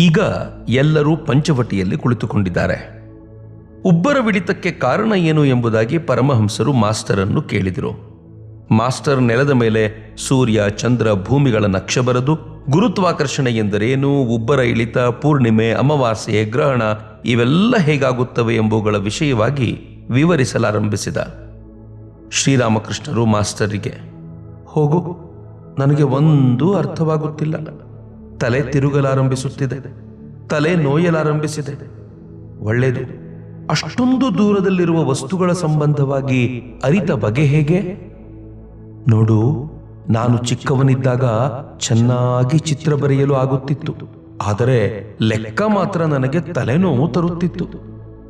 ಈಗ ಎಲ್ಲರೂ ಪಂಚವಟಿಯಲ್ಲಿ ಕುಳಿತುಕೊಂಡಿದ್ದಾರೆ. ಉಬ್ಬರ ವಿಡಿತಕ್ಕೆ ಕಾರಣ ಏನು ಎಂಬುದಾಗಿ ಪರಮಹಂಸರು ಮಾಸ್ಟರನ್ನು ಕೇಳಿದರು. ಮಾಸ್ಟರ್ ನೆಲದ ಮೇಲೆ ಸೂರ್ಯ, ಚಂದ್ರ ಭೂಮಿಗಳ ನಕ್ಷ ಬರೆದು, ಗುರುತ್ವಾಕರ್ಷಣೆ ಎಂದರೇನು, ಉಬ್ಬರ ಇಳಿತ, ಪೂರ್ಣಿಮೆ, ಅಮಾವಾಸ್ಯೆ, ಗ್ರಹಣ ಇವೆಲ್ಲ ಹೇಗಾಗುತ್ತವೆ ಎಂಬುಗಳ ವಿಷಯವಾಗಿ ವಿವರಿಸಲಾರಂಭಿಸಿದ. ಶ್ರೀರಾಮಕೃಷ್ಣರು ಮಾಸ್ಟರಿಗೆ ಹೋಗು, ನನಗೆ ಒಂದೂ ಅರ್ಥವಾಗುತ್ತಿಲ್ಲ. ತಲೆ ತಿರುಗಲಾರಂಭಿಸುತ್ತಿದೆ. ತಲೆ ನೋಯಲಾರಂಭಿಸಿದೆ. ಒಳ್ಳೆಯದು. ಅಷ್ಟೊಂದು ದೂರದಲ್ಲಿರುವ ವಸ್ತುಗಳ ಸಂಬಂಧವಾಗಿ ಅರಿತ ಬಗೆ ಹೇಗೆ? ನೋಡು, ನಾನು ಚಿಕ್ಕವನಿದ್ದಾಗ ಚೆನ್ನಾಗಿ ಚಿತ್ರ ಬರೆಯಲು ಆಗುತ್ತಿತ್ತು. ಆದರೆ ಲೆಕ್ಕ ಮಾತ್ರ ನನಗೆ ತಲೆನೋವು ತರುತ್ತಿತ್ತು.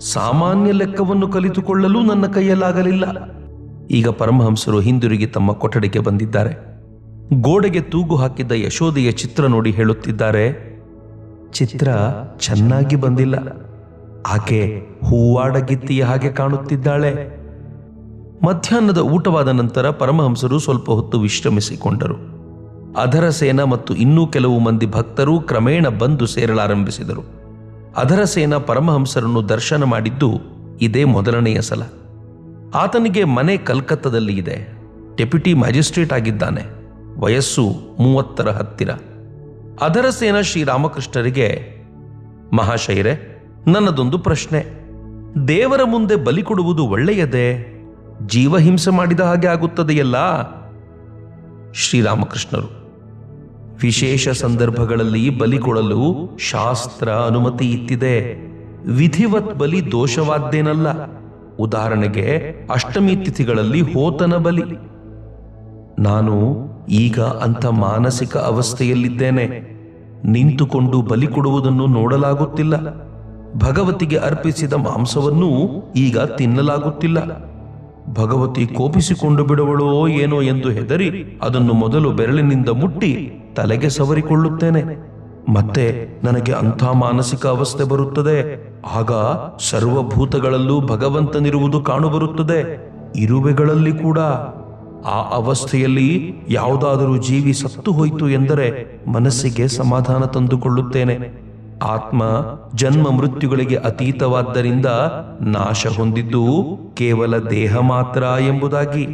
ಸಾಮಾನ್ಯ ಲೆಕ್ಕವನ್ನು ಕಲಿತುಕೊಳ್ಳಲು ನನ್ನ ಕೈಯಲ್ಲಾಗಲಿಲ್ಲ. ಈಗ ಪರಮಹಂಸರು ಹಿಂದಿರುಗಿ ತಮ್ಮ ಕೊಠಡಿಗೆ ಬಂದಿದ್ದಾರೆ. ಗೋಡೆಗೆ ತೂಗು ಹಾಕಿದ್ದ ಯಶೋದೆಯ ಚಿತ್ರ ನೋಡಿ ಹೇಳುತ್ತಿದ್ದಾರೆ. ಚಿತ್ರ ಚೆನ್ನಾಗಿ ಬಂದಿಲ್ಲ. ಆಕೆ ಹೂವಾಡಗಿತ್ತಿಯ ಹಾಗೆ ಕಾಣುತ್ತಿದ್ದಾಳೆ. ಮಧ್ಯಾಹ್ನದ ಊಟವಾದ ನಂತರ ಪರಮಹಂಸರು ಸ್ವಲ್ಪ ಹೊತ್ತು ವಿಶ್ರಮಿಸಿಕೊಂಡರು. ಅಧರ ಸೇನ ಮತ್ತು ಇನ್ನೂ ಕೆಲವು ಮಂದಿ ಭಕ್ತರು ಕ್ರಮೇಣ ಬಂದು ಸೇರಲಾರಂಭಿಸಿದರು. ಅಧರ ಸೇನ ಪರಮಹಂಸರನ್ನು ದರ್ಶನ ಮಾಡಿದ್ದು ಇದೇ ಮೊದಲನೆಯ ಸಲ. ಆತನಿಗೆ ಮನೆ ಕಲ್ಕತ್ತದಲ್ಲಿ ಇದೆ. ಡೆಪ್ಯುಟಿ ಮ್ಯಾಜಿಸ್ಟ್ರೇಟ್ ಆಗಿದ್ದಾನೆ. ವಯಸ್ಸು ಮೂವತ್ತರ ಹತ್ತಿರ. ಅದರಸೇನ ಶ್ರೀರಾಮಕೃಷ್ಣರಿಗೆ, ಮಹಾಶೈರೆ, ನನ್ನದೊಂದು ಪ್ರಶ್ನೆ. ದೇವರ ಮುಂದೆ ಬಲಿ ಕೊಡುವುದು ಒಳ್ಳೆಯದೇ? ಜೀವಹಿಂಸೆ ಮಾಡಿದ ಹಾಗೆ ಆಗುತ್ತದೆಯಲ್ಲ? ಶ್ರೀರಾಮಕೃಷ್ಣರು, ವಿಶೇಷ ಸಂದರ್ಭಗಳಲ್ಲಿ ಬಲಿ ಕೊಡಲು ಶಾಸ್ತ್ರ ಅನುಮತಿ ಇತ್ತಿದೆ. ವಿಧಿವತ್ ಬಲಿ ದೋಷವಾದ್ದೇನಲ್ಲ? ಉದಾಹರಣೆಗೆ, ಅಷ್ಟಮಿ ತಿಥಿಗಳಲ್ಲಿ ಹೋತನ ಬಲಿ. ನಾನು ಈಗ ಅಂಥ ಮಾನಸಿಕ ಅವಸ್ಥೆಯಲ್ಲಿದ್ದೇನೆ. ನಿಂತುಕೊಂಡು ಬಲಿ ಕೊಡುವುದನ್ನು ನೋಡಲಾಗುತ್ತಿಲ್ಲ. ಭಗವತಿಗೆ ಅರ್ಪಿಸಿದ ಮಾಂಸವನ್ನು ಈಗ ತಿನ್ನಲಾಗುತ್ತಿಲ್ಲ. ಭಗವತಿ ಕೋಪಿಸಿಕೊಂಡು ಬಿಡುವಳೋ ಏನೋ ಎಂದು ಹೆದರಿ ಅದನ್ನು ಮೊದಲು ಬೆರಳಿನಿಂದ ಮುಟ್ಟಿ ತಲೆಗೆ ಸವರಿಕೊಳ್ಳುತ್ತೇನೆ. ಮತ್ತೆ ನನಗೆ ಅಂಥ ಮಾನಸಿಕ ಅವಸ್ಥೆ ಬರುತ್ತದೆ. ಆಗ ಸರ್ವಭೂತಗಳಲ್ಲೂ ಭಗವಂತನಿರುವುದು ಕಾಣುಬರುತ್ತದೆ. ಇರುವೆಗಳಲ್ಲಿ ಕೂಡ ಆ ಅವಸ್ಥೆಯಲ್ಲಿ ಯಾವುದಾದರೂ ಜೀವಿ ಸತ್ತು ಹೋಯಿತು ಎಂದರೆ ಮನಸ್ಸಿಗೆ ಸಮಾಧಾನ ತಂದುಕೊಳ್ಳುತ್ತೇನೆ. ಆತ್ಮ ಜನ್ಮ ಮೃತ್ಯುಗಳಿಗೆ ಅತೀತವಾದ್ದರಿಂದ ನಾಶ ಹೊಂದಿದ್ದು ಕೇವಲ ದೇಹ ಮಾತ್ರ ಎಂಬುದಾಗಿ.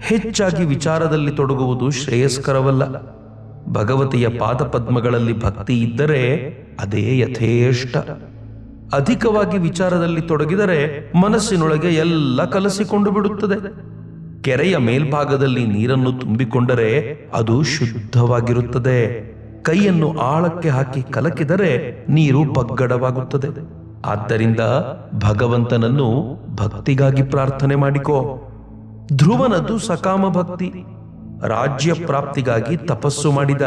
ಹೆಚ್ಚಾಗಿ ವಿಚಾರದಲ್ಲಿ ತೊಡಗುವುದು ಶ್ರೇಯಸ್ಕರವಲ್ಲ. ಭಗವತಿಯ ಪಾದಪದ್ಮಗಳಲ್ಲಿ ಭಕ್ತಿ ಇದ್ದರೆ ಅದೇ ಯಥೇಷ್ಟ. ಅಧಿಕವಾಗಿ ವಿಚಾರದಲ್ಲಿ ತೊಡಗಿದರೆ ಮನಸ್ಸಿನೊಳಗೆ ಎಲ್ಲ ಕಲಸಿಕೊಂಡು ಬಿಡುತ್ತದೆ. ಕೆರೆಯ ಮೇಲ್ಭಾಗದಲ್ಲಿ ನೀರನ್ನು ತುಂಬಿಕೊಂಡರೆ ಅದು ಶುದ್ಧವಾಗಿರುತ್ತದೆ. ಕೈಯನ್ನು ಆಳಕ್ಕೆ ಹಾಕಿ ಕಲಕಿದರೆ ನೀರು ಬಗ್ಗಡವಾಗುತ್ತದೆ. ಆದ್ದರಿಂದ ಭಗವಂತನನ್ನು ಭಕ್ತಿಗಾಗಿ ಪ್ರಾರ್ಥನೆ ಮಾಡಿಕೋ. ಧ್ರುವನದು ಸಕಾಮ ಭಕ್ತಿ, ರಾಜ್ಯ ಪ್ರಾಪ್ತಿಗಾಗಿ ತಪಸ್ಸು ಮಾಡಿದ.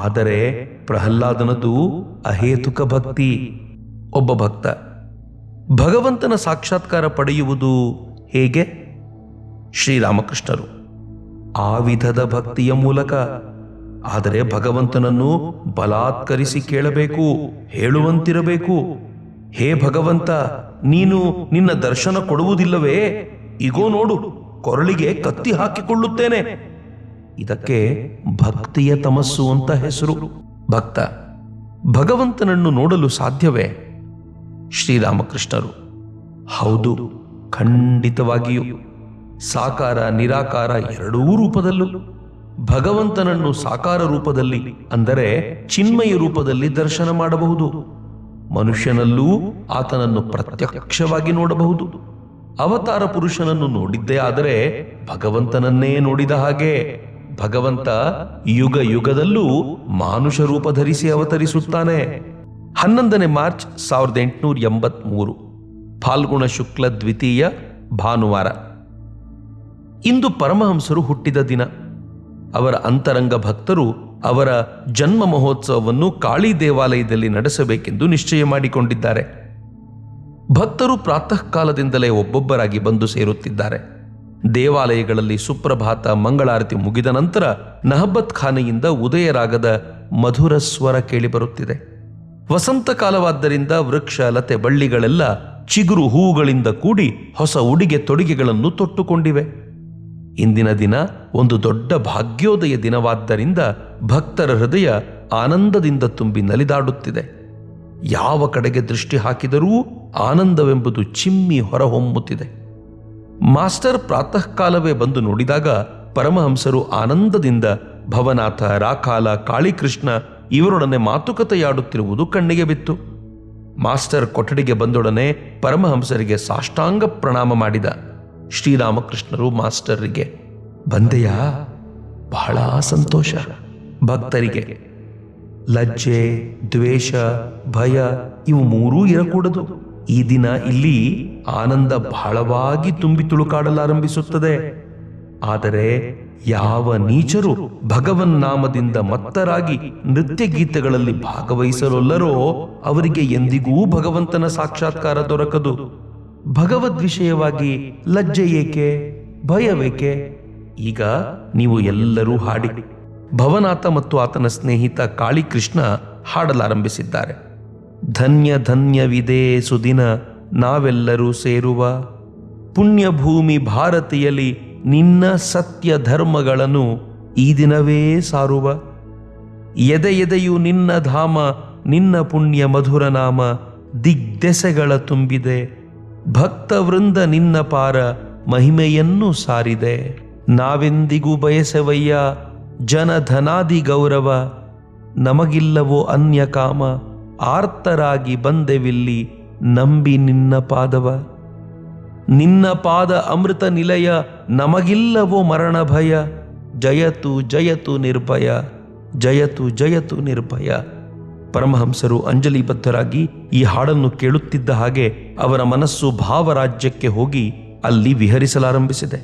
ಆದರೆ ಪ್ರಹ್ಲಾದನದು ಅಹೇತುಕ ಭಕ್ತಿ. ಒಬ್ಬ ಭಕ್ತ, ಭಗವಂತನ ಸಾಕ್ಷಾತ್ಕಾರ ಪಡೆಯುವುದು ಹೇಗೆ? ಶ್ರೀರಾಮಕೃಷ್ಣರು. ಆ ವಿಧದ ಭಕ್ತಿಯ ಮೂಲಕ ಆದರೆ ಭಗವಂತನನ್ನು ಬಲಾತ್ಕರಿಸಿ ಕೇಳಬೇಕು, ಹೇಳುವಂತಿರಬೇಕು. ಹೇ ಭಗವಂತ, ನೀನು ನಿನ್ನ ದರ್ಶನ ಕೊಡುವುದಿಲ್ಲವೇ? ಇಗೋ ನೋಡು, ಕೊರಳಿಗೆ ಕತ್ತಿ ಹಾಕಿಕೊಳ್ಳುತ್ತೇನೆ. ಇದಕ್ಕೆ ಭಕ್ತಿಯ ತಮಸ್ಸು ಅಂತ ಹೆಸರು. ಭಕ್ತ, ಭಗವಂತನನ್ನು ನೋಡಲು ಸಾಧ್ಯವೇ? ಶ್ರೀರಾಮಕೃಷ್ಣರು, ಹೌದು, ಖಂಡಿತವಾಗಿಯೂ. ಸಾಕಾರ, ನಿರಾಕಾರ ಎರಡೂ ರೂಪದಲ್ಲೂ. ಭಗವಂತನನ್ನು ಸಾಕಾರ ರೂಪದಲ್ಲಿ ಅಂದರೆ ಚಿನ್ಮಯ ರೂಪದಲ್ಲಿ ದರ್ಶನ ಮಾಡಬಹುದು. ಮನುಷ್ಯನಲ್ಲೂ ಆತನನ್ನು ಪ್ರತ್ಯಕ್ಷವಾಗಿ ನೋಡಬಹುದು. ಅವತಾರ ಪುರುಷನನ್ನು ನೋಡಿದ್ದೇ ಆದರೆ ಭಗವಂತನನ್ನೇ ನೋಡಿದ ಹಾಗೆ. ಭಗವಂತ ಯುಗ ಯುಗದಲ್ಲೂ ಮಾನುಷ ರೂಪ ಧರಿಸಿ ಅವತರಿಸುತ್ತಾನೆ. ಹನ್ನೊಂದನೇ ಮಾರ್ಚ್ ಸಾವಿರದ ಎಂಟುನೂರ ಎಂಬತ್ಮೂರು. ಫಾಲ್ಗುಣ ಶುಕ್ಲ ದ್ವಿತೀಯ ಭಾನುವಾರ. ಇಂದು ಪರಮಹಂಸರು ಹುಟ್ಟಿದ ದಿನ. ಅವರ ಅಂತರಂಗ ಭಕ್ತರು ಅವರ ಜನ್ಮ ಮಹೋತ್ಸವವನ್ನು ಕಾಳಿ ದೇವಾಲಯದಲ್ಲಿ ನಡೆಸಬೇಕೆಂದು ನಿಶ್ಚಯ ಮಾಡಿಕೊಂಡಿದ್ದಾರೆ. ಭಕ್ತರು ಪ್ರಾತಃ ಕಾಲದಿಂದಲೇ ಒಬ್ಬೊಬ್ಬರಾಗಿ ಬಂದು ಸೇರುತ್ತಿದ್ದಾರೆ. ದೇವಾಲಯಗಳಲ್ಲಿ ಸುಪ್ರಭಾತ ಮಂಗಳಾರತಿ ಮುಗಿದ ನಂತರ ನಹಬತ್ ಖಾನೆಯಿಂದ ಉದಯರಾಗದ ಮಧುರ ಸ್ವರ ಕೇಳಿಬರುತ್ತಿದೆ. ವಸಂತ ಕಾಲವಾದ್ದರಿಂದ ವೃಕ್ಷ, ಲತೆ, ಬಳ್ಳಿಗಳೆಲ್ಲ ಚಿಗುರು ಹೂವುಗಳಿಂದ ಕೂಡಿ ಹೊಸ ಉಡುಗೆ ತೊಡುಗೆಗಳನ್ನು ತೊಟ್ಟುಕೊಂಡಿವೆ. ಇಂದಿನ ದಿನ ಒಂದು ದೊಡ್ಡ ಭಾಗ್ಯೋದಯ ದಿನವಾದ್ದರಿಂದ ಭಕ್ತರ ಹೃದಯ ಆನಂದದಿಂದ ತುಂಬಿ ನಲಿದಾಡುತ್ತಿದೆ. ಯಾವ ಕಡೆಗೆ ದೃಷ್ಟಿ ಹಾಕಿದರೂ ಆನಂದವೆಂಬುದು ಚಿಮ್ಮಿ ಹೊರಹೊಮ್ಮುತ್ತಿದೆ. ಮಾಸ್ಟರ್ ಪ್ರಾತಃ ಕಾಲವೇ ಬಂದು ನೋಡಿದಾಗ ಪರಮಹಂಸರು ಆನಂದದಿಂದ ಭವನಾಥ ರಾಕಾಲ ಕಾಳಿಕೃಷ್ಣ ಇವರೊಡನೆ ಮಾತುಕತೆಯಾಡುತ್ತಿರುವುದು ಕಣ್ಣಿಗೆ ಬಿತ್ತು. ಮಾಸ್ಟರ್ ಕೊಠಡಿಗೆ ಬಂದೊಡನೆ ಪರಮಹಂಸರಿಗೆ ಸಾಷ್ಟಾಂಗ ಪ್ರಣಾಮ ಮಾಡಿದ. ಶ್ರೀರಾಮಕೃಷ್ಣರು ಮಾಸ್ಟರ್ರಿಗೆ, ಬಂದೆಯಾ? ಬಹಳ ಸಂತೋಷ. ಭಕ್ತರಿಗೆ. ಲಜ್ಜೆ, ದ್ವೇಷ, ಭಯ, ಇವು ಮೂರೂ ಇರಕೂಡದು. ಈ ದಿನ ಇಲ್ಲಿ ಆನಂದ ಬಹಳವಾಗಿ ತುಂಬಿ ತುಳುಕಾಡಲಾರಂಭಿಸುತ್ತದೆ. ಆದರೆ ಯಾವ ನೀಚರು ಭಗವನ್ ನಾಮದಿಂದ ಮತ್ತರಾಗಿ ನೃತ್ಯ ಗೀತೆಗಳಲ್ಲಿ ಭಾಗವಹಿಸಲೊಲ್ಲರೋ, ಅವರಿಗೆ ಎಂದಿಗೂ ಭಗವಂತನ ಸಾಕ್ಷಾತ್ಕಾರ ದೊರಕದು. ಭಗವದ್ ವಿಷಯವಾಗಿ ಲಜ್ಜೆ ಏಕೆ, ಭಯವೇಕೆ? ಈಗ ನೀವು ಎಲ್ಲರೂ ಹಾಡಿ. ಭವನಾಥ ಮತ್ತು ಆತನ ಸ್ನೇಹಿತ ಕಾಳಿಕೃಷ್ಣ ಹಾಡಲಾರಂಭಿಸಿದ್ದಾರೆ. ಧನ್ಯ ಧನ್ಯವಿದೆ ಸುದಿನ, ನಾವೆಲ್ಲರೂ ಸೇರುವ. ಪುಣ್ಯಭೂಮಿ ಭಾರತೀಯಲಿ ನಿನ್ನ ಸತ್ಯ ಧರ್ಮಗಳನ್ನು ಈ ದಿನವೇ ಸಾರುವ. ಎದೆ ಎದೆಯು ನಿನ್ನ ಧಾಮ, ನಿನ್ನ ಪುಣ್ಯ ಮಧುರ ನಾಮ ದಿಗ್ದೆಸೆಗಳ ತುಂಬಿದೆ. ಭಕ್ತ ವೃಂದ ನಿನ್ನ ಪಾರ ಮಹಿಮೆಯನ್ನು ಸಾರಿದೆ. ನಾವೆಂದಿಗೂ ಬಯಸವಯ್ಯ ಜನಧನಾದಿ ಗೌರವ, ನಮಗಿಲ್ಲವೋ ಅನ್ಯ ಕಾಮ, ಆರ್ತರಾಗಿ ಬಂದೆವಿಲ್ಲಿ ನಂಬಿ ನಿನ್ನ ಪಾದವ. ನಿನ್ನ ಪಾದ ಅಮೃತ ನಿಲಯ, ನಮಗಿಲ್ಲವೋ ಮರಣ ಭಯ. ಜಯತು ಜಯತು ನಿರ್ಭಯ, ಜಯತು ಜಯತು ನಿರ್ಭಯ. ಪರಮಹಂಸರು ಅಂಜಲಿಬದ್ಧರಾಗಿ ಈ ಹಾಡನ್ನು ಕೇಳುತ್ತಿದ್ದ ಹಾಗೆ ಅವರ ಮನಸ್ಸು ಭಾವರಾಜ್ಯಕ್ಕೆ ಹೋಗಿ ಅಲ್ಲಿ ವಿಹರಿಸಲಾರಂಭಿಸಿದೆ.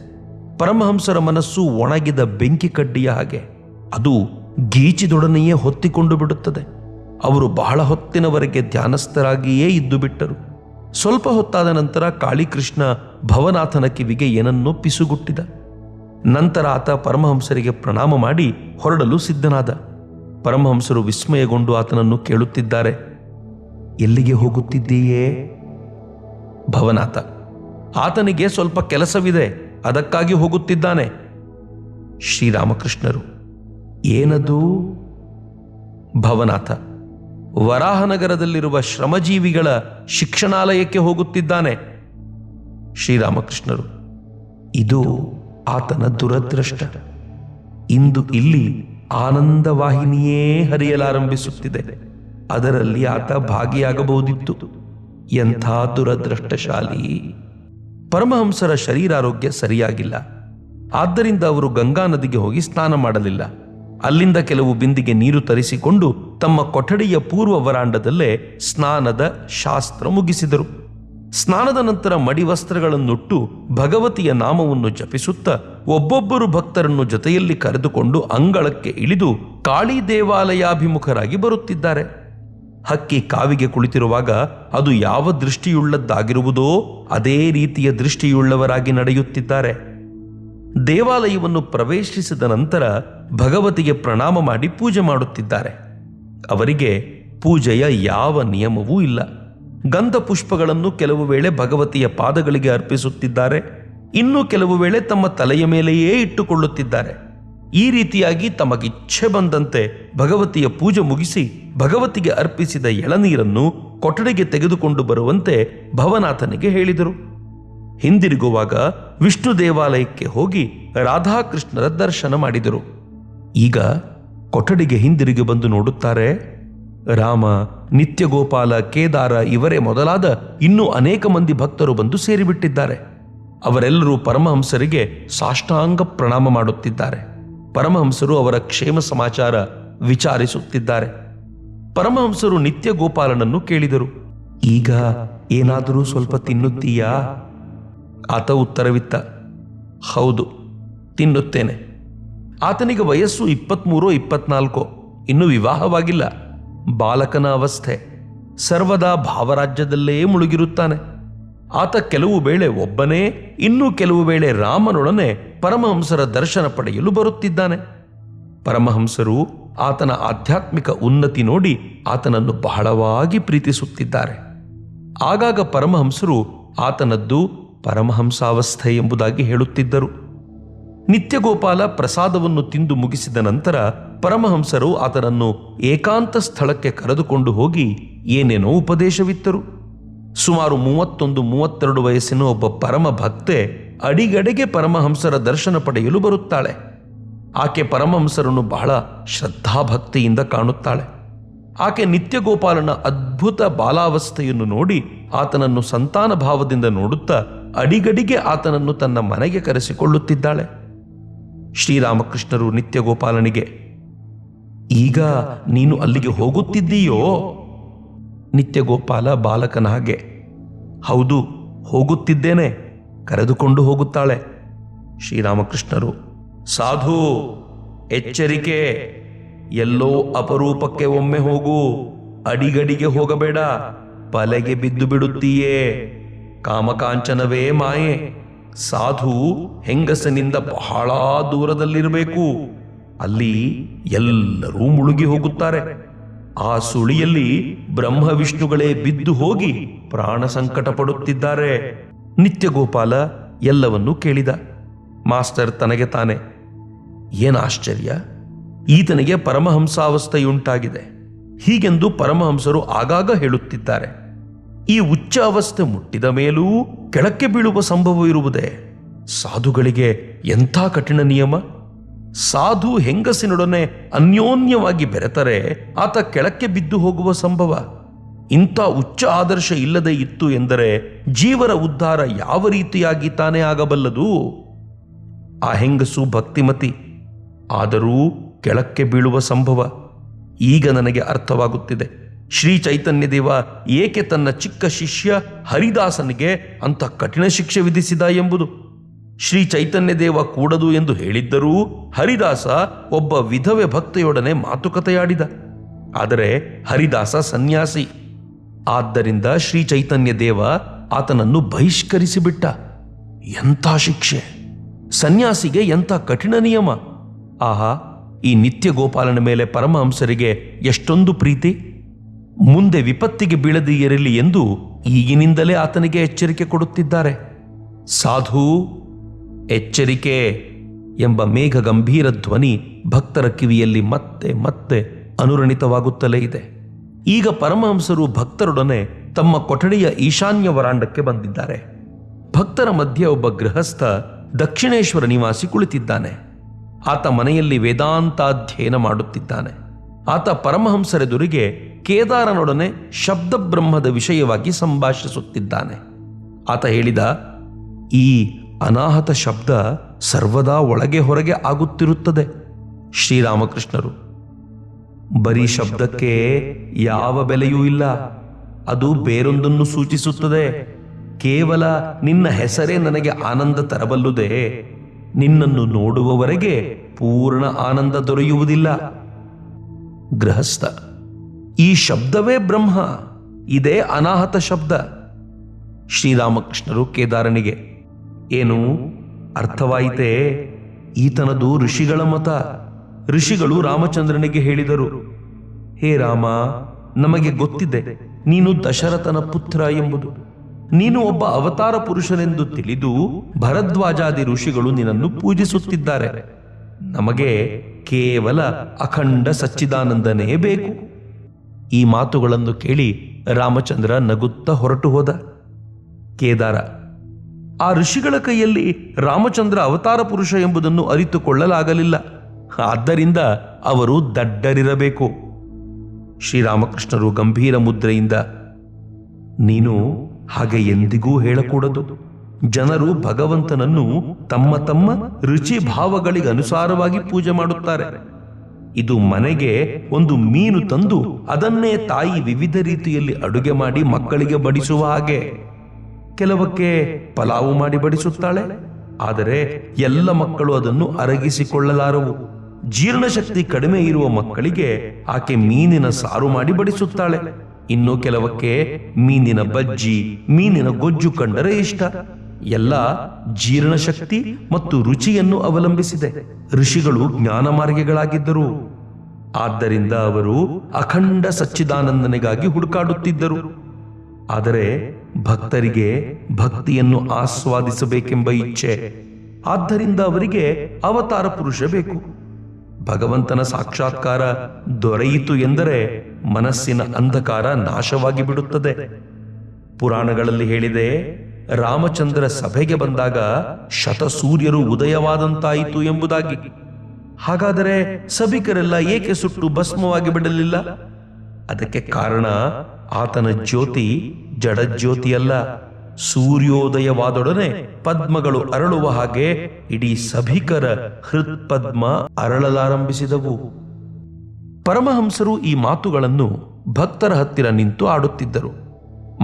ಪರಮಹಂಸರ ಮನಸ್ಸು ಒಣಗಿದ ಬೆಂಕಿ ಕಡ್ಡಿಯ ಹಾಗೆ, ಅದು ಗೀಚಿದೊಡನೆಯೇ ಹೊತ್ತಿಕೊಂಡು ಬಿಡುತ್ತದೆ. ಅವರು ಬಹಳ ಹೊತ್ತಿನವರೆಗೆ ಧ್ಯಾನಸ್ಥರಾಗಿಯೇ ಇದ್ದು ಬಿಟ್ಟರು. ಸ್ವಲ್ಪ ಹೊತ್ತಾದ ನಂತರ ಕಾಳಿಕೃಷ್ಣ ಭವನಾಥನ ಕಿವಿಗೆ ಏನನ್ನೋ ಪಿಸುಗುಟ್ಟಿದ. ನಂತರ ಆತ ಪರಮಹಂಸರಿಗೆ ಪ್ರಣಾಮ ಮಾಡಿ ಹೊರಡಲು ಸಿದ್ಧನಾದ. ಪರಮಹಂಸರು ವಿಸ್ಮಯಗೊಂಡು ಆತನನ್ನು ಕೇಳುತ್ತಿದ್ದಾರೆ. ಎಲ್ಲಿಗೆ ಹೋಗುತ್ತಿದ್ದೀಯೇ? ಭವನಾಥ, ಆತನಿಗೆ ಸ್ವಲ್ಪ ಕೆಲಸವಿದೆ, ಅದಕ್ಕಾಗಿ ಹೋಗುತ್ತಿದ್ದಾನೆ. ಶ್ರೀರಾಮಕೃಷ್ಣರು, ಏನದು? ಭವನಾಥ, ವರಾಹನಗರದಲ್ಲಿರುವ ಶ್ರಮಜೀವಿಗಳ ಶಿಕ್ಷಣಾಲಯಕ್ಕೆ ಹೋಗುತ್ತಿದ್ದಾನೆ. ಶ್ರೀರಾಮಕೃಷ್ಣರು, ಇದು ಆತನ ದುರದೃಷ್ಟ. ಇಂದು ಇಲ್ಲಿ ಆನಂದ ವಾಹಿನಿಯೇ ಹರಿಯಲಾರಂಭಿಸುತ್ತಿದೆ. ಅದರಲ್ಲಿ ಆತ ಭಾಗಿಯಾಗಬಹುದಿತ್ತು. ಎಂಥ ದುರದೃಷ್ಟಶಾಲಿ. ಪರಮಹಂಸರ ಶರೀರಾರೋಗ್ಯ ಸರಿಯಾಗಿಲ್ಲ. ಆದ್ದರಿಂದ ಅವರು ಗಂಗಾ ನದಿಗೆ ಹೋಗಿ ಸ್ನಾನ ಮಾಡಲಿಲ್ಲ. ಅಲ್ಲಿಂದ ಕೆಲವು ಬಿಂದಿಗೆ ನೀರು ತರಿಸಿಕೊಂಡು ತಮ್ಮ ಕೊಠಡಿಯ ಪೂರ್ವ ವರಾಂಡದಲ್ಲೇ ಸ್ನಾನದ ಶಾಸ್ತ್ರ ಮುಗಿಸಿದರು. ಸ್ನಾನದ ನಂತರ ಮಡಿವಸ್ತ್ರಗಳನ್ನುಟ್ಟು ಭಗವತಿಯ ನಾಮವನ್ನು ಜಪಿಸುತ್ತಾ ಒಬ್ಬೊಬ್ಬರು ಭಕ್ತರನ್ನು ಜೊತೆಯಲ್ಲಿ ಕರೆದುಕೊಂಡು ಅಂಗಳಕ್ಕೆ ಇಳಿದು ಕಾಳಿ ದೇವಾಲಯಾಭಿಮುಖರಾಗಿ ಬರುತ್ತಿದ್ದಾರೆ. ಹಕ್ಕಿ ಕಾವಿಗೆ ಕುಳಿತಿರುವಾಗ ಅದು ಯಾವ ದೃಷ್ಟಿಯುಳ್ಳದ್ದಾಗಿರುವುದೋ ಅದೇ ರೀತಿಯ ದೃಷ್ಟಿಯುಳ್ಳವರಾಗಿ ನಡೆಯುತ್ತಿದ್ದಾರೆ. ದೇವಾಲಯವನ್ನು ಪ್ರವೇಶಿಸಿದ ನಂತರ ಭಗವತಿಗೆ ಪ್ರಣಾಮ ಮಾಡಿ ಪೂಜೆ ಮಾಡುತ್ತಿದ್ದಾರೆ. ಅವರಿಗೆ ಪೂಜೆಯ ಯಾವ ನಿಯಮವೂ ಇಲ್ಲ. ಗಂಧ ಪುಷ್ಪಗಳನ್ನು ಕೆಲವು ವೇಳೆ ಭಗವತಿಯ ಪಾದಗಳಿಗೆ ಅರ್ಪಿಸುತ್ತಿದ್ದಾರೆ. ಇನ್ನು ಕೆಲವು ವೇಳೆ ತಮ್ಮ ತಲೆಯ ಮೇಲೆಯೇ ಇಟ್ಟುಕೊಳ್ಳುತ್ತಿದ್ದಾರೆ. ಈ ರೀತಿಯಾಗಿ ತಮಗಿಚ್ಛೆ ಬಂದಂತೆ ಭಗವತಿಯ ಪೂಜೆ ಮುಗಿಸಿ ಭಗವತಿಗೆ ಅರ್ಪಿಸಿದ ಎಳನೀರನ್ನು ಕೊಠಡಿಗೆ ತೆಗೆದುಕೊಂಡು ಬರುವಂತೆ ಭವನಾಥನಿಗೆ ಹೇಳಿದರು. ಹಿಂದಿರುಗುವಾಗ ವಿಷ್ಣು ದೇವಾಲಯಕ್ಕೆ ಹೋಗಿ ರಾಧಾಕೃಷ್ಣರ ದರ್ಶನ ಮಾಡಿದರು. ಈಗ ಕೊಠಡಿಗೆ ಹಿಂದಿರುಗಿ ಬಂದು ನೋಡುತ್ತಾರೆ. ರಾಮ, ನಿತ್ಯಗೋಪಾಲ, ಕೇದಾರ ಇವರೇ ಮೊದಲಾದ ಇನ್ನೂ ಅನೇಕ ಮಂದಿ ಭಕ್ತರು ಬಂದು ಸೇರಿಬಿಟ್ಟಿದ್ದಾರೆ. ಅವರೆಲ್ಲರೂ ಪರಮಹಂಸರಿಗೆ ಸಾಷ್ಟಾಂಗ ಪ್ರಣಾಮ ಮಾಡುತ್ತಿದ್ದಾರೆ. ಪರಮಹಂಸರು ಅವರ ಕ್ಷೇಮ ಸಮಾಚಾರ ವಿಚಾರಿಸುತ್ತಿದ್ದಾರೆ. ಪರಮಹಂಸರು ನಿತ್ಯ ಗೋಪಾಲನನ್ನು ಕೇಳಿದರು. ಈಗ ಏನಾದರೂ ಸ್ವಲ್ಪ ತಿನ್ನುತ್ತೀಯಾ? ಆತ ಉತ್ತರವಿತ್ತ, ಹೌದು, ತಿನ್ನುತ್ತೇನೆ. ಆತನಿಗೆ ವಯಸ್ಸು ಇಪ್ಪತ್ತ್ಮೂರೋ ಇಪ್ಪತ್ನಾಲ್ಕೋ, ಇನ್ನೂ ವಿವಾಹವಾಗಿಲ್ಲ. ಬಾಲಕನ ಅವಸ್ಥೆ ಸರ್ವದಾ ಭಾವರಾಜ್ಯದಲ್ಲೇ ಮುಳುಗಿರುತ್ತಾನೆ. ಆತ ಕೆಲವು ವೇಳೆ ಒಬ್ಬನೇ, ಇನ್ನೂ ಕೆಲವು ವೇಳೆ ರಾಮನೊಡನೆ ಪರಮಹಂಸರ ದರ್ಶನ ಪಡೆಯಲು ಬರುತ್ತಿದ್ದಾನೆ. ಪರಮಹಂಸರು ಆತನ ಆಧ್ಯಾತ್ಮಿಕ ಉನ್ನತಿ ನೋಡಿ ಆತನನ್ನು ಬಹಳವಾಗಿ ಪ್ರೀತಿಸುತ್ತಿದ್ದಾರೆ. ಆಗಾಗ ಪರಮಹಂಸರು ಆತನದ್ದು ಪರಮಹಂಸಾವಸ್ಥೆ ಎಂಬುದಾಗಿ ಹೇಳುತ್ತಿದ್ದರು. ನಿತ್ಯಗೋಪಾಲ ಪ್ರಸಾದವನ್ನು ತಿಂದು ಮುಗಿಸಿದ ನಂತರ ಪರಮಹಂಸರು ಆತನನ್ನು ಏಕಾಂತ ಸ್ಥಳಕ್ಕೆ ಕರೆದುಕೊಂಡು ಹೋಗಿ ಏನೇನೋ ಉಪದೇಶವಿತ್ತರು. ಸುಮಾರು ಮೂವತ್ತೊಂದು, ಮೂವತ್ತೆರಡು ವಯಸ್ಸಿನ ಒಬ್ಬ ಪರಮ ಭಕ್ತೆ ಅಡಿಗಡೆಗೆ ಪರಮಹಂಸರ ದರ್ಶನ ಪಡೆಯಲು ಬರುತ್ತಾಳೆ. ಆಕೆ ಪರಮಹಂಸರನ್ನು ಬಹಳ ಶ್ರದ್ಧಾಭಕ್ತಿಯಿಂದ ಕಾಣುತ್ತಾಳೆ. ಆಕೆ ನಿತ್ಯಗೋಪಾಲನ ಅದ್ಭುತ ಬಾಲಾವಸ್ಥೆಯನ್ನು ನೋಡಿ ಆತನನ್ನು ಸಂತಾನ ಭಾವದಿಂದ ನೋಡುತ್ತಾ ಅಡಿಗಡಿಗೆ ಆತನನ್ನು ತನ್ನ ಮನೆಗೆ ಕರೆಸಿಕೊಳ್ಳುತ್ತಿದ್ದಾಳೆ. ಶ್ರೀರಾಮಕೃಷ್ಣರು ನಿತ್ಯಗೋಪಾಲನಿಗೆ ಈಗ ನೀನು ಅಲ್ಲಿಗೆ ಹೋಗುತ್ತಿದ್ದೀಯೋ? ನಿತ್ಯಗೋಪಾಲ ಬಾಲಕನ ಹಾಗೆ. ಹೌದು, ಹೋಗುತ್ತಿದ್ದೇನೆ, ಕರೆದುಕೊಂಡು ಹೋಗುತ್ತಾಳೆ. ಶ್ರೀರಾಮಕೃಷ್ಣರು, ಸಾಧು, ಎಚ್ಚರಿಕೆ, ಎಲ್ಲೋ ಅಪರೂಪಕ್ಕೆ ಒಮ್ಮೆ ಹೋಗು, ಅಡಿಗಡಿಗೆ ಹೋಗಬೇಡ, ಬಲೆಗೆ ಬಿದ್ದು ಬಿಡುತ್ತೀಯೇ. ಕಾಮಕಾಂಚನವೇ ಮಾಯೆ, ಸಾಧು ಹೆಂಗಸನಿಂದ ಬಹಳ ದೂರದಲ್ಲಿರಬೇಕು. ಅಲ್ಲಿ ಎಲ್ಲರೂ ಮುಳುಗಿ ಹೋಗುತ್ತಾರೆ. ಆ ಸುಳಿಯಲ್ಲಿ ಬ್ರಹ್ಮ ವಿಷ್ಣುಗಳೇ ಬಿದ್ದು ಹೋಗಿ ಪ್ರಾಣ ಸಂಕಟ ಪಡುತ್ತಿದ್ದಾರೆ ನಿತ್ಯಗೋಪಾಲ ಎಲ್ಲವನ್ನೂ ಕೇಳಿದ. ಮಾಸ್ಟರ್ ತನಗೆ ತಾನೆ, ಏನ ಆಶ್ಚರ್ಯ? ಈತನಿಗೆ ಪರಮಹಂಸಾವಸ್ಥೆಯುಂಟಾಗಿದೆ. ಹೀಗೆಂದು ಪರಮಹಂಸರು ಆಗಾಗ ಹೇಳುತ್ತಿದ್ದಾರೆ. ಈ ಉಚ್ಚ ಅವಸ್ಥೆ ಮುಟ್ಟಿದ ಮೇಲೂ ಕೆಳಕ್ಕೆ ಬೀಳುವ ಸಂಭವ ಇರುವುದೇ ಸಾಧುಗಳಿಗೆ ಎಂಥ ಕಠಿಣ ನಿಯಮ? ಸಾಧು ಹೆಂಗಸಿನೊಡನೆ ಅನ್ಯೋನ್ಯವಾಗಿ ಬೆರೆತರೆ, ಆತ ಕೆಳಕ್ಕೆ ಬಿದ್ದು ಹೋಗುವ ಸಂಭವ. ಇಂಥ ಉಚ್ಚ ಆದರ್ಶ ಇಲ್ಲದೆ ಇತ್ತು ಎಂದರೆ ಜೀವರ ಉದ್ಧಾರ ಯಾವ ರೀತಿಯಾಗಿ ತಾನೇ ಆಗಬಲ್ಲದು? ಆ ಹೆಂಗಸು ಭಕ್ತಿಮತಿ, ಆದರೂ ಕೆಳಕ್ಕೆ ಬೀಳುವ ಸಂಭವ. ಈಗ ನನಗೆ ಅರ್ಥವಾಗುತ್ತಿದೆ. ಶ್ರೀ ಚೈತನ್ಯ ದೇವ ಏಕೆ ತನ್ನ ಚಿಕ್ಕ ಶಿಷ್ಯ ಹರಿದಾಸನಿಗೆ ಅಂತ ಕಠಿಣ ಶಿಕ್ಷೆ ವಿಧಿಸಿದ ಎಂಬುದು? ಶ್ರೀ ಚೈತನ್ಯ ದೇವ ಕೂಡದು ಎಂದು ಹೇಳಿದ್ದರೂ ಹರಿದಾಸ ಒಬ್ಬ ವಿಧವೆ ಭಕ್ತೆಯೊಡನೆ ಮಾತುಕತೆಯಾಡಿದ. ಆದರೆ ಹರಿದಾಸ ಸನ್ಯಾಸಿ. ಆದ್ದರಿಂದ ಶ್ರೀ ಚೈತನ್ಯ ದೇವ ಆತನನ್ನು ಬಹಿಷ್ಕರಿಸಿಬಿಟ್ಟ. ಎಂಥ ಶಿಕ್ಷೆ? ಸನ್ಯಾಸಿಗೆ ಎಂಥ ಕಠಿಣ ನಿಯಮ? ಆಹಾ, ಈ ನಿತ್ಯ ಗೋಪಾಲನ ಮೇಲೆ ಪರಮಹಂಸರಿಗೆ ಎಷ್ಟೊಂದು ಪ್ರೀತಿ. ಮುಂದೆ ವಿಪತ್ತಿಗೆ ಬೀಳದೇ ಇರಲಿ ಎಂದು ಈಗಿನಿಂದಲೇ ಆತನಿಗೆ ಎಚ್ಚರಿಕೆ ಕೊಡುತ್ತಿದ್ದಾರೆ. ಸಾಧು ಎಚ್ಚರಿಕೆ ಎಂಬ ಮೇಘ ಗಂಭೀರ ಧ್ವನಿ ಭಕ್ತರ ಕಿವಿಯಲ್ಲಿ ಮತ್ತೆ ಮತ್ತೆ ಅನುರಣಿತವಾಗುತ್ತಲೇ ಇದೆ. ಈಗ ಪರಮಹಂಸರು ಭಕ್ತರೊಡನೆ ತಮ್ಮ ಕೊಠಡಿಯ ಈಶಾನ್ಯ ವರಾಂಡಕ್ಕೆ ಬಂದಿದ್ದಾರೆ. ಭಕ್ತರ ಮಧ್ಯೆ ಒಬ್ಬ ಗೃಹಸ್ಥ ದಕ್ಷಿಣೇಶ್ವರ ನಿವಾಸಿ ಕುಳಿತಿದ್ದಾನೆ. ಆತ ಮನೆಯಲ್ಲಿ ವೇದಾಂತಾಧ್ಯಯನ ಮಾಡುತ್ತಿದ್ದಾನೆ. ಆತ ಪರಮಹಂಸರೆದುರಿಗೆ ಕೇದಾರನೊಡನೆ ಶಬ್ದ ಬ್ರಹ್ಮದ ವಿಷಯವಾಗಿ ಸಂಭಾಷಿಸುತ್ತಿದ್ದಾನೆ. ಆತ ಹೇಳಿದ, ಈ ಅನಾಹತ ಶಬ್ದ ಸರ್ವದಾ ಒಳಗೆ ಹೊರಗೆ ಆಗುತ್ತಿರುತ್ತದೆ, ಶ್ರೀರಾಮಕೃಷ್ಣರು. ಬರೀ ಶಬ್ದಕ್ಕೆ ಯಾವ ಬೆಲೆಯೂ ಇಲ್ಲ, ಅದು ಬೇರೊಂದನ್ನು ಸೂಚಿಸುತ್ತದೆ. ಕೇವಲ ನಿನ್ನ ಹೆಸರೇ ನನಗೆ ಆನಂದ ತರಬಲ್ಲುದೇ, ನಿನ್ನನ್ನು ನೋಡುವವರೆಗೆ ಪೂರ್ಣ ಆನಂದ ದೊರೆಯುವುದಿಲ್ಲ. ಗೃಹಸ್ಥ, ಈ ಶಬ್ದವೇ ಬ್ರಹ್ಮ, ಇದೇ ಅನಾಹತ ಶಬ್ದ. ಶ್ರೀರಾಮಕೃಷ್ಣರು ಕೇದಾರನಿಗೆ ಏನು? ಅರ್ಥವಾಯಿತೇ? ಈತನದು ಋಷಿಗಳ ಮತ. ಋಷಿಗಳು ರಾಮಚಂದ್ರನಿಗೆ ಹೇಳಿದರು, ಹೇ ರಾಮ, ನಮಗೆ ಗೊತ್ತಿದೆ, ನೀನು ದಶರಥನ ಪುತ್ರ ಎಂಬುದು. ನೀನು ಒಬ್ಬ ಅವತಾರ ಪುರುಷನೆಂದು ತಿಳಿದು ಭರದ್ವಾಜಾದಿ ಋಷಿಗಳು ನಿನ್ನನ್ನು ಪೂಜಿಸುತ್ತಿದ್ದಾರೆ. ನಮಗೆ ಕೇವಲ ಅಖಂಡ ಸಚ್ಚಿದಾನಂದನೇ ಬೇಕು. ಈ ಮಾತುಗಳನ್ನು ಕೇಳಿ ರಾಮಚಂದ್ರ ನಗುತ್ತಾ ಹೊರಟು ಹೋದ. ಕೇದಾರ ಆ ಋಷಿಗಳ ಕೈಯಲ್ಲಿ ರಾಮಚಂದ್ರ ಅವತಾರ ಪುರುಷ ಎಂಬುದನ್ನು ಅರಿತುಕೊಳ್ಳಲಾಗಲಿಲ್ಲ. ಆದ್ದರಿಂದ ಅವರು ದಡ್ಡರಿರಬೇಕು. ಶ್ರೀರಾಮಕೃಷ್ಣರು ಗಂಭೀರ ಮುದ್ರೆಯಿಂದ, ನೀನು ಹಾಗೆ ಎಂದಿಗೂ ಹೇಳಕೂಡದು. ಜನರು ಭಗವಂತನನ್ನು ತಮ್ಮ ತಮ್ಮ ರುಚಿ ಭಾವಗಳಿಗೆ ಅನುಸಾರವಾಗಿ ಪೂಜೆ ಮಾಡುತ್ತಾರೆ. ಇದು ಮನೆಗೆ ಒಂದು ಮೀನು ತಂದು ಅದನ್ನೇ ತಾಯಿ ವಿವಿಧ ರೀತಿಯಲ್ಲಿ ಅಡುಗೆ ಮಾಡಿ ಮಕ್ಕಳಿಗೆ ಬಡಿಸುವ ಹಾಗೆ. ಕೆಲವಕ್ಕೆ ಪಲಾವು ಮಾಡಿ ಬಡಿಸುತ್ತಾಳೆ. ಆದರೆ ಎಲ್ಲ ಮಕ್ಕಳು ಅದನ್ನು ಅರಗಿಸಿಕೊಳ್ಳಲಾರವು. ಜೀರ್ಣಶಕ್ತಿ ಕಡಿಮೆ ಇರುವ ಮಕ್ಕಳಿಗೆ ಆಕೆ ಮೀನಿನ ಸಾರು ಮಾಡಿ ಬಡಿಸುತ್ತಾಳೆ. ಇನ್ನು ಕೆಲವಕ್ಕೆ ಮೀನಿನ ಬಜ್ಜಿ, ಮೀನಿನ ಗೊಜ್ಜು ಕಂಡರೆ ಇಷ್ಟ. ಎಲ್ಲ ಜೀರ್ಣಶಕ್ತಿ ಮತ್ತು ರುಚಿಯನ್ನು ಅವಲಂಬಿಸಿದೆ. ಋಷಿಗಳು ಜ್ಞಾನ ಮಾರ್ಗಗಳಾಗಿದ್ದರು. ಆದ್ದರಿಂದ ಅವರು ಅಖಂಡ ಸಚ್ಚಿದಾನಂದನಿಗಾಗಿ ಹುಡುಕಾಡುತ್ತಿದ್ದರು. ಆದರೆ ಭಕ್ತರಿಗೆ ಭಕ್ತಿಯನ್ನು ಆಸ್ವಾದಿಸಬೇಕೆಂಬ ಇಚ್ಛೆ. ಆದ್ದರಿಂದ ಅವರಿಗೆ ಅವತಾರ ಪುರುಷ ಬೇಕು. ಭಗವಂತನ ಸಾಕ್ಷಾತ್ಕಾರ ದೊರೆಯಿತು ಎಂದರೆ ಮನಸ್ಸಿನ ಅಂಧಕಾರ ನಾಶವಾಗಿ ಬಿಡುತ್ತದೆ ಪುರಾಣಗಳಲ್ಲಿ ಹೇಳಿದೆ, ರಾಮಚಂದ್ರ ಸಭೆಗೆ ಬಂದಾಗ ಶತಸೂರ್ಯರು ಉದಯವಾದಂತಾಯಿತು ಎಂಬುದಾಗಿ. ಹಾಗಾದರೆ ಸಭಿಕರೆಲ್ಲ ಏಕೆ ಸುಟ್ಟು ಭಸ್ಮವಾಗಿ ಬಿಡಲಿಲ್ಲ? ಅದಕ್ಕೆ ಕಾರಣ ಆತನ ಜ್ಯೋತಿ ಜಡಜ್ಯೋತಿಯಲ್ಲ. ಸೂರ್ಯೋದಯವಾದೊಡನೆ ಪದ್ಮಗಳು ಅರಳುವ ಹಾಗೆ ಇಡೀ ಸಭಿಕರ ಹೃತ್ಪದ್ಮ ಅರಳಲಾರಂಭಿಸಿದವು. ಪರಮಹಂಸರು ಈ ಮಾತುಗಳನ್ನು ಭಕ್ತರ ಹತ್ತಿರ ನಿಂತು ಆಡುತ್ತಿದ್ದರು.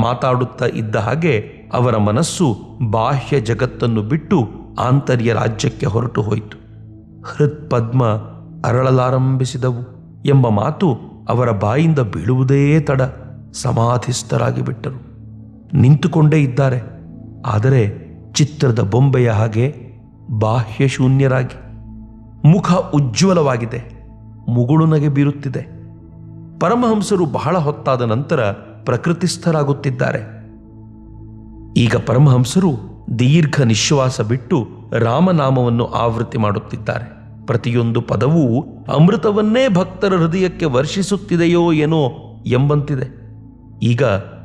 ಮಾತಾಡುತ್ತಾ ಇದ್ದ ಹಾಗೆ ಅವರ ಮನಸ್ಸು ಬಾಹ್ಯ ಜಗತ್ತನ್ನು ಬಿಟ್ಟು ಆಂತರ್ಯ ರಾಜ್ಯಕ್ಕೆ ಹೊರಟು ಹೋಯಿತು. ಹೃತ್ಪದ್ಮ ಅರಳಲಾರಂಭಿಸಿದವು ಎಂಬ ಮಾತು ಅವರ ಬಾಯಿಂದ ಬೀಳುವುದೇ ತಡ. ಸಮಾಧಿಸ್ಥರಾಗಿ ಬಿಟ್ಟರು ನಿಂತುಕೊಂಡೇ ಇದ್ದಾರೆ. ಆದರೆ ಚಿತ್ರದ ಬೊಂಬೆಯ ಹಾಗೆ ಬಾಹ್ಯ ಶೂನ್ಯರಾಗಿ. ಮುಖ ಉಜ್ವಲವಾಗಿದೆ. ಮುಗುಳುನಗೆ ಬೀರುತ್ತಿದೆ. ಪರಮಹಂಸರು ಬಹಳ ಹೊತ್ತಾದ ನಂತರ ಪ್ರಕೃತಿಸ್ಥರಾಗುತ್ತಿದ್ದಾರೆ. ಈಗ ಪರಮಹಂಸರು ದೀರ್ಘ ನಿಶ್ವಾಸ ಬಿಟ್ಟು ರಾಮನಾಮವನ್ನು ಆವೃತ್ತಿ ಮಾಡುತ್ತಿದ್ದಾರೆ. ಪ್ರತಿಯೊಂದು ಪದವೂ ಅಮೃತವನ್ನೇ ಭಕ್ತರ ಹೃದಯಕ್ಕೆ ವರ್ಷಿಸುತ್ತಿದೆಯೋ ಏನೋ ಎಂಬಂತಿದೆ. ಈಗ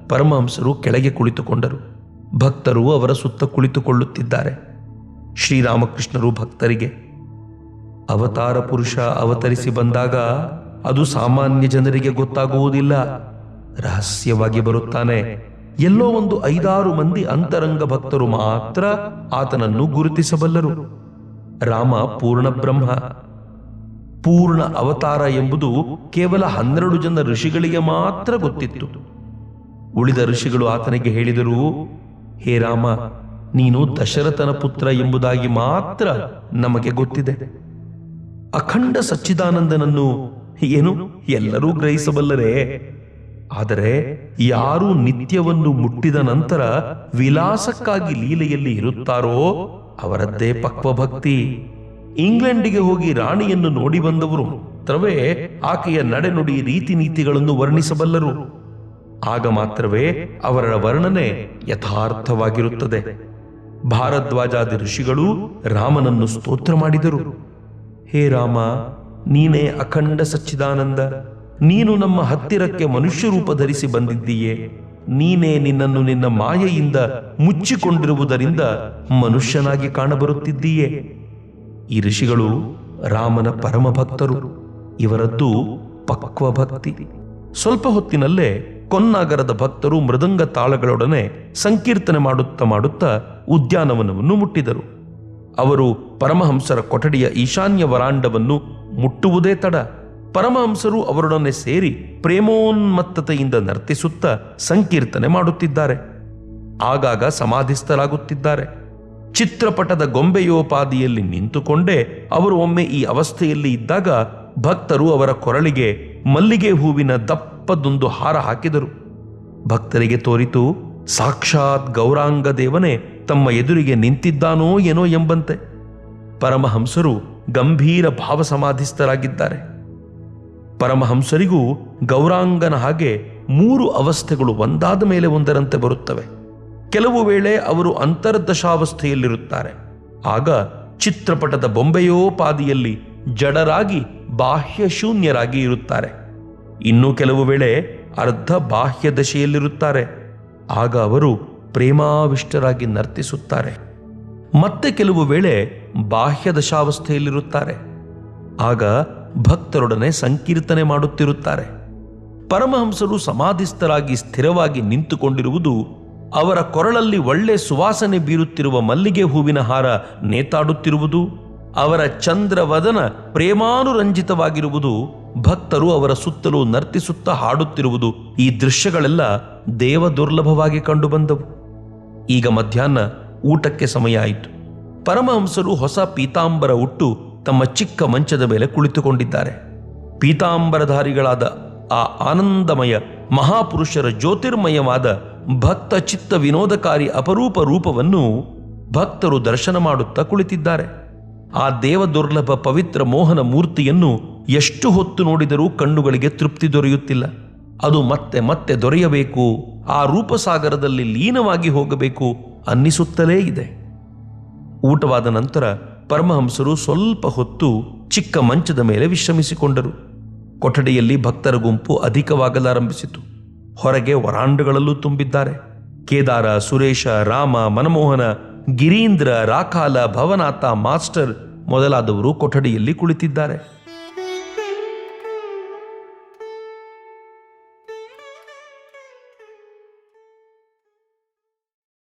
ಪರಮಹಂಸರು ಕೆಳಗೆ ಕುಳಿತುಕೊಂಡರು. ಭಕ್ತರು ಅವರ ಸುತ್ತ ಕುಳಿತುಕೊಳ್ಳುತ್ತಿದ್ದಾರೆ. ಶ್ರೀರಾಮಕೃಷ್ಣರು ಭಕ್ತರಿಗೆ, ಅವತಾರ ಪುರುಷ ಅವತರಿಸಿ ಬಂದಾಗ ಅದು ಸಾಮಾನ್ಯ ಜನರಿಗೆ ಗೊತ್ತಾಗುವುದಿಲ್ಲ. ರಹಸ್ಯವಾಗಿ ಬರುತ್ತಾನೆ. ಎಲ್ಲೋ ಒಂದು ಐದಾರು ಮಂದಿ ಅಂತರಂಗ ಭಕ್ತರು ಮಾತ್ರ ಆತನನ್ನು ಗುರುತಿಸಬಲ್ಲರು. ರಾಮ ಪೂರ್ಣ ಬ್ರಹ್ಮ. ಪೂರ್ಣ ಅವತಾರ ಎಂಬುದು ಕೇವಲ ಹನ್ನೆರಡು ಜನ ಋಷಿಗಳಿಗೆ ಮಾತ್ರ ಗೊತ್ತಿತ್ತು. ಉಳಿದ ಋಷಿಗಳು ಆತನಿಗೆ ಹೇಳಿದರು, ಹೇ ರಾಮ, ನೀನು ದಶರಥನ ಪುತ್ರ ಎಂಬುದಾಗಿ ಮಾತ್ರ ನಮಗೆ ಗೊತ್ತಿದೆ. ಅಖಂಡ ಸಚ್ಚಿದಾನಂದನನ್ನು ಏನು ಎಲ್ಲರೂ ಗ್ರಹಿಸಬಲ್ಲರೇ? ಆದರೆ ಯಾರು ನಿತ್ಯವನ್ನು ಮುಟ್ಟಿದ ನಂತರ ವಿಲಾಸಕ್ಕಾಗಿ ಲೀಲೆಯಲ್ಲಿ ಇರುತ್ತಾರೋ ಅವರದ್ದೇ ಪಕ್ವ ಭಕ್ತಿ ಇಂಗ್ಲೆಂಡಿಗೆ ಹೋಗಿ ರಾಣಿಯನ್ನು ನೋಡಿ ಬಂದವರು ತ್ರವೇ ಆಕೆಯ ನಡೆನುಡಿ ರೀತಿ ನೀತಿಗಳನ್ನು ವರ್ಣಿಸಬಲ್ಲರು. ಆಗ ಮಾತ್ರವೇ ಅವರ ವರ್ಣನೆ ಯಥಾರ್ಥವಾಗಿರುತ್ತದೆ. ಭಾರದ್ವಾಜಾದಿ ಋಷಿಗಳು ರಾಮನನ್ನು ಸ್ತೋತ್ರ ಮಾಡಿದರು. ಹೇ ರಾಮ, ನೀನೇ ಅಖಂಡ ಸಚ್ಚಿದಾನಂದ. ನೀನು ನಮ್ಮ ಹತ್ತಿರಕ್ಕೆ ಮನುಷ್ಯ ರೂಪ ಧರಿಸಿ ಬಂದಿದ್ದೀಯೇ. ನೀನೇ ನಿನ್ನನ್ನು ನಿನ್ನ ಮಾಯೆಯಿಂದ ಮುಚ್ಚಿಕೊಂಡಿರುವುದರಿಂದ ಮನುಷ್ಯನಾಗಿ ಕಾಣಬರುತ್ತಿದ್ದೀಯೇ. ಈ ಋಷಿಗಳು ರಾಮನ ಪರಮ ಭಕ್ತರು ಇವರದ್ದು ಪಕ್ವ ಭಕ್ತಿ ಸ್ವಲ್ಪ ಹೊತ್ತಿನಲ್ಲೇ ಕೊನ್ನಾಗರದ ಭಕ್ತರು ಮೃದಂಗ ತಾಳಗಳೊಡನೆ ಸಂಕೀರ್ತನೆ ಮಾಡುತ್ತಾ ಮಾಡುತ್ತಾ ಉದ್ಯಾನವನವನ್ನು ಮುಟ್ಟಿದರು. ಅವರು ಪರಮಹಂಸರ ಕೊಠಡಿಯ ಈಶಾನ್ಯ ವರಾಂಡವನ್ನು ಮುಟ್ಟುವುದೇ ತಡ. ಪರಮಹಂಸರು ಅವರೊಡನೆ ಸೇರಿ ಪ್ರೇಮೋನ್ಮತ್ತತೆಯಿಂದ ನರ್ತಿಸುತ್ತಾ ಸಂಕೀರ್ತನೆ ಮಾಡುತ್ತಿದ್ದಾರೆ. ಆಗಾಗ ಸಮಾಧಿಸ್ಥರಾಗುತ್ತಿದ್ದಾರೆ. ಚಿತ್ರಪಟದ ಗೊಂಬೆಯೋಪಾದಿಯಲ್ಲಿ ನಿಂತುಕೊಂಡೇ ಅವರು ಒಮ್ಮೆ ಈ ಅವಸ್ಥೆಯಲ್ಲಿ ಇದ್ದಾಗ ಭಕ್ತರು ಅವರ ಕೊರಳಿಗೆ ಮಲ್ಲಿಗೆ ಹೂವಿನ ದಪ್ಪದೊಂದು ಹಾರ ಹಾಕಿದರು. ಭಕ್ತರಿಗೆ ತೋರಿತು, ಸಾಕ್ಷಾತ್ ಗೌರಾಂಗ ದೇವನೇ ತಮ್ಮ ಎದುರಿಗೆ ನಿಂತಿದ್ದಾನೋ ಏನೋ ಎಂಬಂತೆ. ಪರಮಹಂಸರು ಗಂಭೀರ ಭಾವ ಸಮಾಧಿಸ್ಥರಾಗಿದ್ದಾರೆ ಪರಮಹಂಸರಿಗೂ ಗೌರಾಂಗನ ಹಾಗೆ ಮೂರು ಅವಸ್ಥೆಗಳು ಒಂದಾದ ಮೇಲೆ ಒಂದರಂತೆ ಬರುತ್ತವೆ. ಕೆಲವು ವೇಳೆ ಅವರು ಅಂತರ್ದಶಾವಸ್ಥೆಯಲ್ಲಿರುತ್ತಾರೆ. ಆಗ ಚಿತ್ರಪಟದ ಬೊಂಬೆಯೋಪಾದಿಯಲ್ಲಿ ಜಡರಾಗಿ ಬಾಹ್ಯ ಶೂನ್ಯರಾಗಿ ಇರುತ್ತಾರೆ. ಇನ್ನು ಕೆಲವು ವೇಳೆ ಅರ್ಧ ಬಾಹ್ಯ ದಶೆಯಲ್ಲಿರುತ್ತಾರೆ. ಆಗ ಅವರು ಪ್ರೇಮಾವಿಷ್ಟರಾಗಿ ನರ್ತಿಸುತ್ತಾರೆ. ಮತ್ತೆ ಕೆಲವು ವೇಳೆ ಬಾಹ್ಯ ದಶಾವಸ್ಥೆಯಲ್ಲಿರುತ್ತಾರೆ. ಆಗ ಭಕ್ತರೊಡನೆ ಸಂಕೀರ್ತನೆ ಮಾಡುತ್ತಿರುತ್ತಾರೆ. ಪರಮಹಂಸರು ಸಮಾಧಿಸ್ಥರಾಗಿ ಸ್ಥಿರವಾಗಿ ನಿಂತುಕೊಂಡಿರುವುದು ಅವರ ಕೊರಳಲ್ಲಿ ಒಳ್ಳೆ ಸುವಾಸನೆ ಬೀರುತ್ತಿರುವ ಮಲ್ಲಿಗೆ ಹೂವಿನ ಹಾರ ನೇತಾಡುತ್ತಿರುವುದು. ಅವರ ಚಂದ್ರವದನ ಪ್ರೇಮಾನುರಂಜಿತವಾಗಿರುವುದು ಭಕ್ತರು ಅವರ ಸುತ್ತಲೂ ನರ್ತಿಸುತ್ತಾ ಹಾಡುತ್ತಿರುವುದು ಈ ದೃಶ್ಯಗಳೆಲ್ಲ ದೇವ ದುರ್ಲಭವಾಗಿ ಕಂಡುಬಂದವು. ಈಗ ಮಧ್ಯಾಹ್ನ ಊಟಕ್ಕೆ ಸಮಯ ಆಯಿತು. ಪರಮಹಂಸರು ಹೊಸ ಪೀತಾಂಬರ ಉಟ್ಟು ತಮ್ಮ ಚಿಕ್ಕ ಮಂಚದ ಮೇಲೆ ಕುಳಿತುಕೊಂಡಿದ್ದಾರೆ. ಪೀತಾಂಬರಧಾರಿಗಳಾದ ಆ ಆನಂದಮಯ ಮಹಾಪುರುಷರ ಜ್ಯೋತಿರ್ಮಯವಾದ ಭಕ್ತ ಚಿತ್ತ ವಿನೋದಕಾರಿ ಅಪರೂಪ ರೂಪವನ್ನು ಭಕ್ತರು ದರ್ಶನ ಮಾಡುತ್ತಾ ಕುಳಿತಿದ್ದಾರೆ. ಆ ದೇವ ದುರ್ಲಭ ಪವಿತ್ರ ಮೋಹನ ಮೂರ್ತಿಯನ್ನು ಎಷ್ಟು ಹೊತ್ತು ನೋಡಿದರೂ ಕಣ್ಣುಗಳಿಗೆ ತೃಪ್ತಿ ದೊರೆಯುತ್ತಿಲ್ಲ. ಅದು ಮತ್ತೆ ಮತ್ತೆ ದೊರೆಯಬೇಕು, ಆ ರೂಪಸಾಗರದಲ್ಲಿ ಲೀನವಾಗಿ ಹೋಗಬೇಕು ಅನ್ನಿಸುತ್ತಲೇ ಇದೆ. ಊಟವಾದ ನಂತರ ಪರಮಹಂಸರು ಸ್ವಲ್ಪ ಹೊತ್ತು ಚಿಕ್ಕ ಮಂಚದ ಮೇಲೆ ವಿಶ್ರಮಿಸಿಕೊಂಡರು. ಕೊಠಡಿಯಲ್ಲಿ ಭಕ್ತರ ಗುಂಪು ಅಧಿಕವಾಗಲಾರಂಭಿಸಿತು. ಹೊರಗೆ ವರಾಂಡಗಳಲ್ಲೂ ತುಂಬಿದ್ದಾರೆ. ಕೇದಾರ, ಸುರೇಶ, ರಾಮ, ಮನಮೋಹನ ಗಿರೀಂದ್ರ ರಾಕಾಲ ಭವನಾಥ ಮಾಸ್ಟರ್ ಮೊದಲಾದವರು ಕೊಠಡಿಯಲ್ಲಿ ಕುಳಿತಿದ್ದಾರೆ.